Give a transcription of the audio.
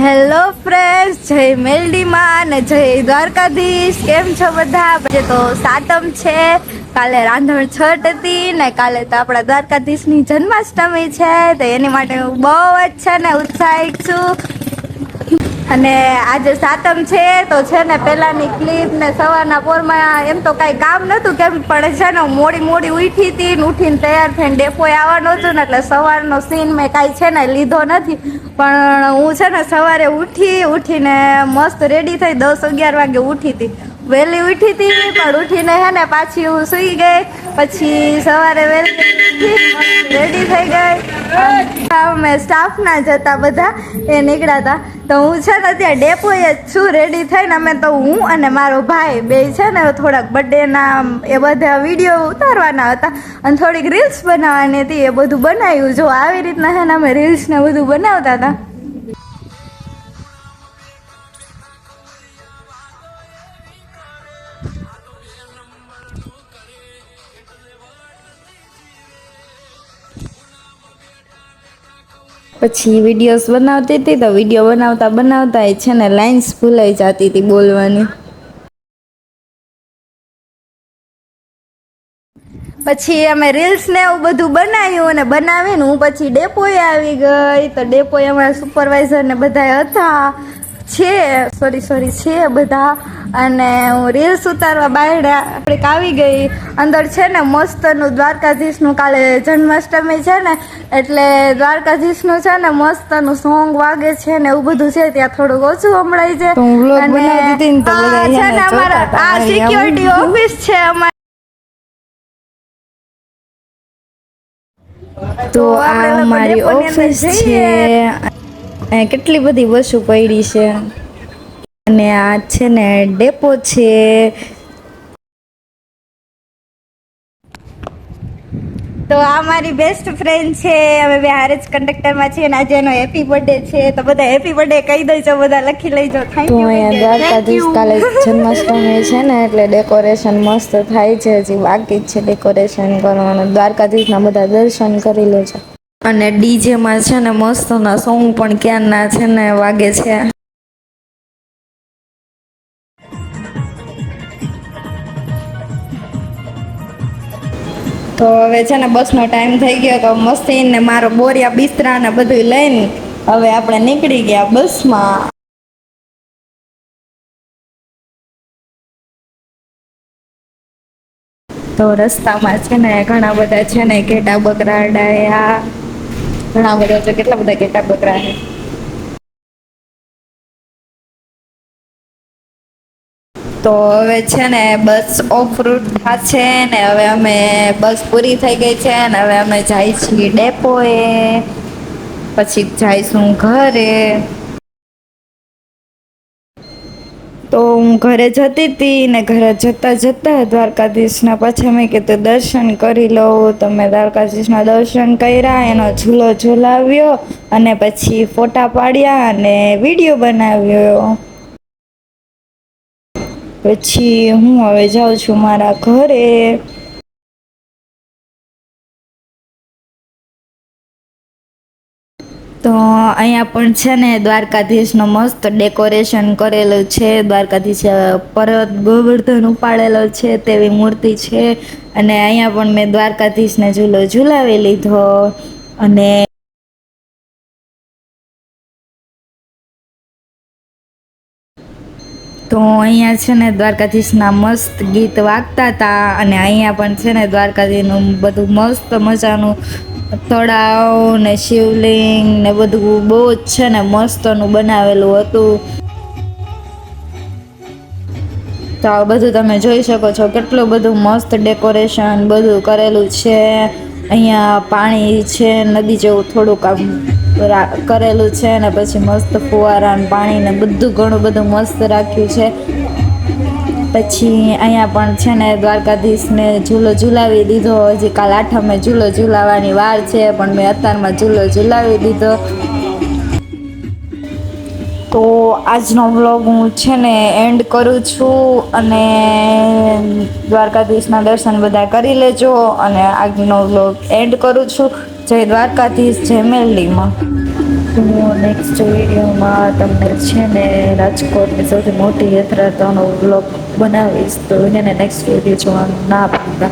Hello friends જય મેલડીમાં અને જય દ્વારકાધીશ. કેમ છો બધા? આજે તો સાતમ છે. કાલે રાંધણ છઠ હતી ને કાલે તો આપણા દ્વારકાધીશની જન્માષ્ટમી છે. તો એની માટે હું બહુ જ છે ને ઉત્સાહિત છું. અને આજે સાતમ છે, તો છે ને પેલાની ક્લિપ ને સવારના પોરમાં એમ તો કાંઈ કામ નહોતું, કેમ પણ છે ને મોડી મોડી ઉઠી હતી ને ઉઠીને તૈયાર થઈને ડેપોએ આવવાનું હતું ને એટલે સવારનો સીન મેં કાંઈ છે ને લીધો નથી. પણ હું છે ને સવારે ઉઠી, ઉઠીને મસ્ત રેડી થઈ દસ અગિયાર વાગે ઉઠી હતી. વહેલી ઉઠી હતી પણ ઉઠીને હે ને પાછી હું સૂઈ ગઈ. પછી સવારે વહેલી રેડી થઈ ગઈ. અમે સ્ટાફના જતા બધા, એ નીકળ્યા હતા તો હું છે ને ત્યાં ડેપોએ જ છું રેડી થઈને અમે તો હું અને મારો ભાઈ બે છે ને, થોડાક બર્થડેના એ બધા વીડિયો ઉતારવાના હતા. અને થોડીક રીલ્સ બનાવવાની હતી, એ બધું બનાવ્યું. જો આવી રીતના છે ને અમે રીલ્સ ને બધું બનાવતા હતા. પછી વિડીયોઝ બનાવતી હતી તો વીડિયો બનાવતા બનાવતા એ છે ને લાઇન્સ ભૂલાઈ જતી હતી બોલવાની. પછી અમે રીલ્સ ને એવું બધું બનાવ્યું અને બનાવીને હું પછી ડેપોએ આવી ગઈ. તો ડેપોએ અમારા સુપરવાઇઝર ને બધા હતા. છે સોરી સોરી છે બધા. અને હું રીલ્સ ઉતારવા બહાર આપણે આવી ગઈ. અંદર છે ને મસ્તનું દ્વારકાધીશનું કાલે જન્માષ્ટમી છે ને એટલે દ્વારકાધીશનું છે ને મસ્તનું સોંગ વાગે છે ને એવું બધું છે ત્યાં થોડુંક ઓછું સંભળાય છે. અને આ બધા છે ને અમારા આ સિક્યોરિટી ઓફિસ છે અમારે. તો આ અમારી મારી ઓફિસ છે. કેટલી બધી વસ્તુ પડી છે. અને આ છે ને ડેપો છે. તો આ મારી બેસ્ટ ફ્રેન્ડ છે. હવે બે હારે જ કંડક્ટરમાં છે અને આજે એનો હેપી બર્થડે છે. તો બધા હેપી બર્થડે કહી દેજો બધા લખી લેજો. થેન્ક યુ અહીંયા દ્વારકાધીશ કાલે જન્માષ્ટમી છે ને એટલે ડેકોરેશન મસ્ત થાય છે. હજી બાકી જ છે ડેકોરેશન કરવાનું. દ્વારકાધીશના બધા દર્શન કરી લેજો. અને ડીજેમાં છે ને મસ્તના સોંગ પણ ક્યાંના છે ને વાગે છે. તો હવે છે ને બસનો ટાઈમ થઈ ગયો તો મસ્તી ને મારો બોરિયા બિસ્તરા ને બધું લઈને હવે આપણે નીકળી ગયા બસમાં. તો રસ્તામાં છે ને ઘણા બધા છે ને ઘેટા બકરા ડાયા ઘણા બધા છે કેટલા બધા ઘેટા બકરા છે? તો હવે છે ને બસ ઓફ રૂટ થશે ને હવે અમે બસ પૂરી થઈ ગઈ છે ને હવે અમે જાય છીએ ડેપોએ. પછી જઈશું ઘરે. તો હું ઘરે જતી હતી ને ઘરે જતાં જતાં દ્વારકાધીશના પછી મેં કીધું દર્શન કરી લઉં. તો મેં દ્વારકાધીશના દર્શન કર્યા, એનો ઝૂલો ઝૂલાવ્યો અને પછી ફોટા પાડ્યા અને વીડિયો બનાવ્યો. પછી હું હવે જાઉં છું મારા ઘરે. તો અહીંયા પણ છે ને દ્વારકાધીશનો મસ્ત ડેકોરેશન કરેલું છે. દ્વારકાધીશ પર્વત ગોવર્ધન ઉપાડેલો છે તેવી મૂર્તિ છે. અને અહીંયા પણ મેં દ્વારકાધીશને ઝૂલો ઝૂલાવી લીધો. અને તો અહીંયા છે ને દ્વારકાધીશના મસ્ત ગીત વાગતા હતા અને અહીંયા પણ છે ને દ્વારકાધીશનું બધું મસ્ત મજાનું તળાવ ને શિવલિંગ ને બધું બહુ જ છે ને મસ્તનું બનાવેલું હતું. તો આ બધું તમે જોઈ શકો છો કેટલું બધું મસ્ત ડેકોરેશન બધું કરેલું છે. અહીંયા પાણી છે, નદી જેવું થોડુંક આમ કરેલું છે ને પછી મસ્ત ફુવારા ને પાણી ને બધું ઘણું બધું મસ્ત રાખ્યું છે. પછી અહીંયા પણ છે ને દ્વારકાધીશને ઝૂલો ઝૂલાવી દીધો. હજી કાલ આઠમે ઝૂલો ઝૂલાવાની વાર છે, પણ મેં અત્યારમાં ઝૂલો ઝૂલાવી દીધો. તો આજનો વ્લોગ હું છે ને એન્ડ કરું છું અને દ્વારકાધીશના દર્શન બધા કરી લેજો અને આજનો વ્લોગ એન્ડ કરું છું. જય દ્વારકાધીશ, જય મેલડીમાં. હું નેક્સ્ટ વિડીયોમાં તમને છે ને રાજકોટની સૌથી મોટી યાત્રાનો વ્લોગ બનાવીશ. તો એને નેક્સ્ટ વીડિયો જોવાનું ના ભૂલતા.